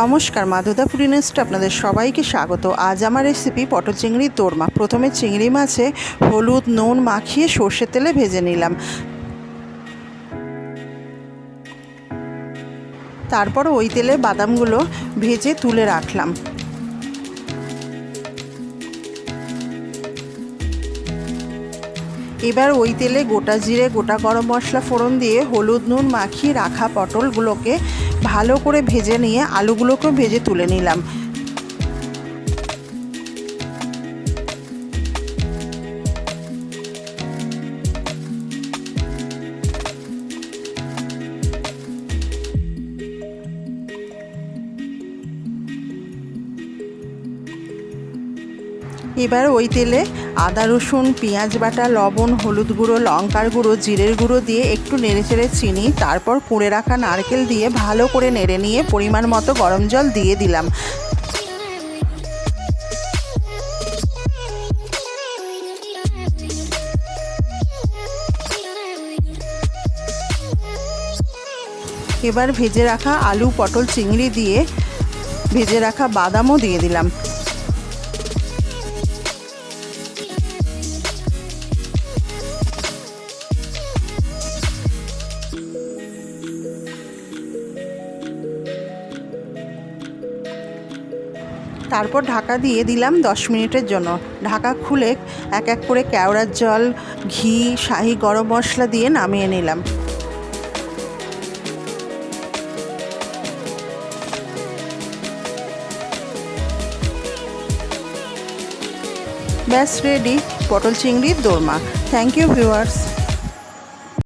নমস্কার, মাধুদা ফুডিনেস্টে আপনাদের সবাইকে স্বাগত। আজ আমার রেসিপি পটল চিংড়ির দোরমা। প্রথমে চিংড়ি মাছে হলুদ, নুন মাখিয়ে সর্ষের তেলে ভেজে নিলাম। তারপর ওই তেলে বাদামগুলো ভেজে তুলে রাখলাম। এবার ওই তেলে গোটা জিরে, গোটা গরম মশলা ফোড়ন দিয়ে হলুদ, নুন, মাখিয়ে রাখা পটলগুলোকে ভালো করে ভেজে নিয়ে আলুগুলোকেও ভেজে তুলে নিলাম। এবার ওই তেলে আদা, রসুন, পেঁয়াজ বাটা, লবণ, হলুদ গুঁড়ো, লঙ্কার গুঁড়ো, জিরের গুঁড়ো দিয়ে একটু নেড়ে চেড়ে চিনি, তারপর কুঁড়ে রাখা নারকেল দিয়ে ভালো করে নেড়ে নিয়ে পরিমাণ মতো গরম জল দিয়ে দিলাম। এবার ভেজে রাখা আলু, পটল, চিংড়ি দিয়ে ভেজে রাখা বাদামও দিয়ে দিলাম। তারপর ঢাকা দিয়ে দিলাম দশ মিনিটের জন্য। ঢাকা খুলে এক এক করে কেওড়ার জল, ঘি, শাহি গরম মশলা দিয়ে নামিয়ে নিলাম। ব্যাস, রেডি। পটল চিংড়ির দোরমা। Thank you viewers